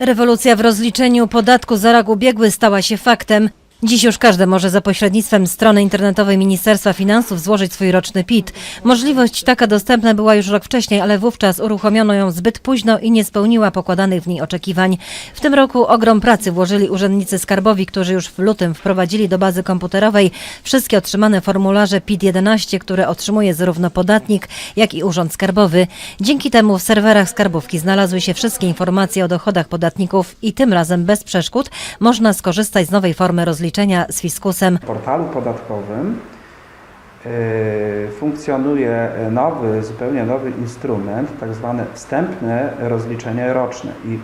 Rewolucja w rozliczeniu podatku za rok ubiegły stała się faktem. Dziś już każdy może za pośrednictwem strony internetowej Ministerstwa Finansów złożyć swój roczny PIT. Możliwość taka dostępna była już rok wcześniej, ale wówczas uruchomiono ją zbyt późno i nie spełniła pokładanych w niej oczekiwań. W tym roku ogrom pracy włożyli urzędnicy skarbowi, którzy już w lutym wprowadzili do bazy komputerowej wszystkie otrzymane formularze PIT-11, które otrzymuje zarówno podatnik, jak i Urząd Skarbowy. Dzięki temu w serwerach skarbówki znalazły się wszystkie informacje o dochodach podatników i tym razem bez przeszkód można skorzystać z nowej formy rozliczenia z fiskusem. W portalu podatkowym y, funkcjonuje nowy, zupełnie nowy instrument, tak zwane wstępne rozliczenie roczne i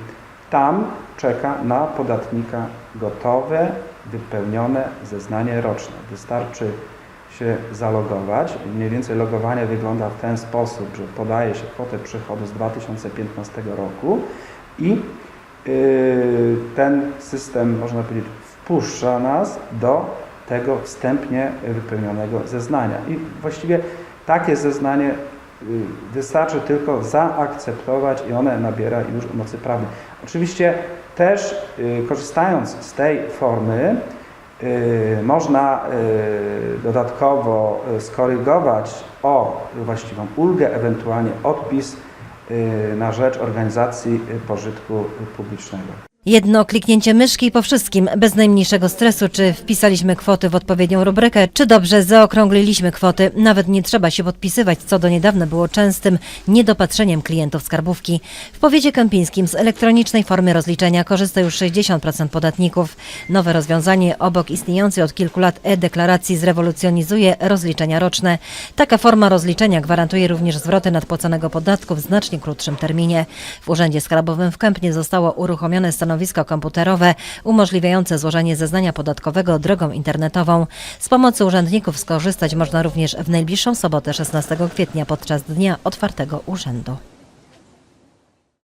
tam czeka na podatnika gotowe, wypełnione zeznanie roczne. Wystarczy się zalogować. Mniej więcej logowanie wygląda w ten sposób, że podaje się kwotę przychodu z 2015 roku i y, ten system, można powiedzieć, wpuszcza nas do tego wstępnie wypełnionego zeznania. I właściwie takie zeznanie y, wystarczy tylko zaakceptować i one nabiera już mocy prawnej. Oczywiście też y, korzystając z tej formy y, można dodatkowo skorygować o właściwą ulgę, ewentualnie odpis na rzecz organizacji pożytku publicznego. Jedno kliknięcie myszki po wszystkim, bez najmniejszego stresu, czy wpisaliśmy kwoty w odpowiednią rubrykę, czy dobrze zaokrągliliśmy kwoty. Nawet nie trzeba się podpisywać, co do niedawna było częstym niedopatrzeniem klientów skarbówki. W powiecie kępińskim z elektronicznej formy rozliczenia korzysta już 60% podatników. Nowe rozwiązanie obok istniejącej od kilku lat e-deklaracji zrewolucjonizuje rozliczenia roczne. Taka forma rozliczenia gwarantuje również zwroty nadpłaconego podatku w znacznie krótszym terminie. W Urzędzie Skarbowym w Kępnie zostało uruchomione stanowisko komputerowe umożliwiające złożenie zeznania podatkowego drogą internetową. Z pomocy urzędników skorzystać można również w najbliższą sobotę 16 kwietnia podczas Dnia Otwartego Urzędu.